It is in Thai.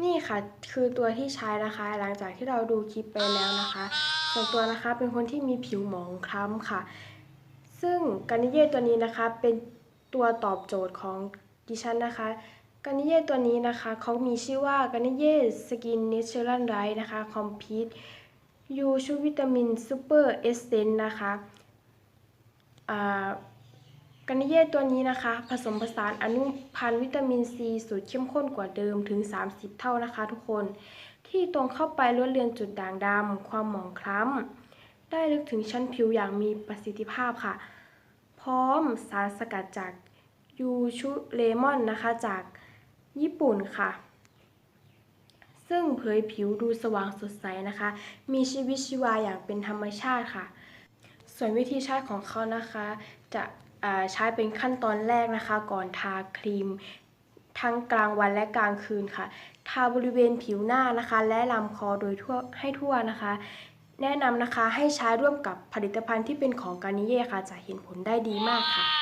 นี่ค่ะคือตัวที่ใช้นะคะ หลังจากที่เราดูคลิปไปแล้วนะคะส่วนตัวนะคะเป็นคนที่มีผิวหมองคล้ำค่ะ ซึ่งการนิเย่ตัวนี้นะคะเป็นตัวตอบโจทย์ของดิฉันนะคะการนิเย่ตัวนี้นะคะเขามีชื่อว่าการนิเย่สกินเนเชอรัลไรนะคะคอมพีทยูชูวิตามินซูเปอร์เอสเซนนะคะอ่า กันเย่ตัวนี้นะคะ ผสมผสานอนุพันธ์วิตามินซีสูตรเข้มข้นกว่าเดิมถึง 30 เท่านะคะทุกคน ที่ตรงเข้าไปลดเลือนจุดด่างดำความหมองคล้ำ ได้ลึกถึงชั้นผิวอย่างมีประสิทธิภาพค่ะ พร้อมสารสกัดจากยูชุเลมอนนะคะจากญี่ปุ่นค่ะ ซึ่งเผยผิวดูสว่างสดใสนะคะ มีชีวิตชีวาอย่างเป็นธรรมชาติค่ะ ส่วนวิธีใช้ของเขานะคะจะ ใช้เป็นขั้นตอนแรกนะคะ ก่อนทาครีมทั้งกลางวันและกลางคืนค่ะ ทาบริเวณผิวหน้านะคะ และลำคอโดยทั่วให้ทั่วนะคะ แนะนำนะคะให้ใช้ร่วมกับผลิตภัณฑ์ที่เป็นของกานิเย่ค่ะ จะเห็นผลได้ดีมากค่ะ